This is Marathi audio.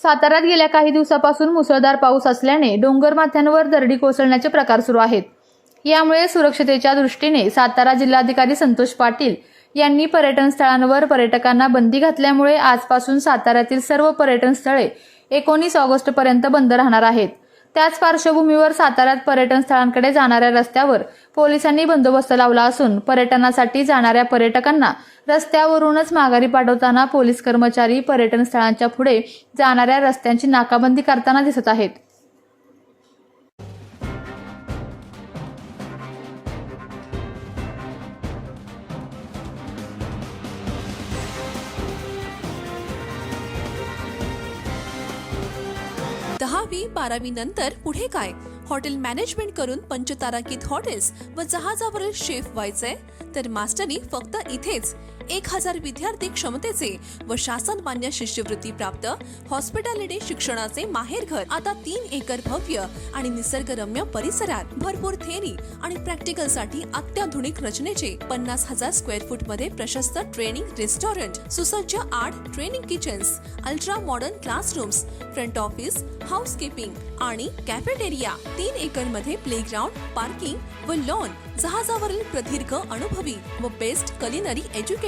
साताऱ्यात गेल्या काही दिवसापासून मुसळधार पाऊस असल्याने डोंगरमाथ्यांवर दरडी कोसळण्याचे प्रकार सुरू आहेत. यामुळे सुरक्षतेच्या दृष्टीने सातारा जिल्हाधिकारी संतोष पाटील यांनी पर्यटन स्थळांवर पर्यटकांना बंदी घातल्यामुळे आजपासून साताऱ्यातील सर्व पर्यटन स्थळे एकोणीस ऑगस्ट पर्यंत बंद राहणार आहेत. त्याच पार्श्वभूमीवर साताऱ्यात पर्यटन स्थळांकडे जाणाऱ्या रस्त्यावर पोलिसांनी बंदोबस्त लावला असून पर्यटनासाठी जाणाऱ्या पर्यटकांना रस्त्यावरूनच माघारी पाठवताना पोलीस कर्मचारी पर्यटन स्थळांच्या पुढे जाणाऱ्या रस्त्यांची नाकाबंदी करताना दिसत आहेत. दहावी बारावी नंतर पुढे काय? हॉटेल मॅनेजमेंट करून पंचतारांकित हॉटेल्स व जहाजावरील शेफ व्हायचंय? तर मास्टरी फक्त इथेच एक हजार विद्यार्थी क्षमतेचे व शासन मान्य शिष्यवृत्ती प्राप्त हॉस्पिटॅलिटी शिक्षणाचे माहेरघर आता तीन एकर भव्य आणि निसर्गरम्य परिसरात भरपूर थेरी आणि प्रॅक्टिकलसाठी अत्याधुनिक रचनेचे पन्नास हजार स्क्वेअर फूटमध्ये प्रशस्त ट्रेनिंग रेस्टॉरंट सुसज्ज आठ training kitchens ultra modern classrooms front office housekeeping आणि कॅफेटेरिया तीन एकरमध्ये प्लेग्राऊंड पार्किंग व लॉन जहाजावरील प्रदीर्घ अनुभवी व बेस्ट कलिनरी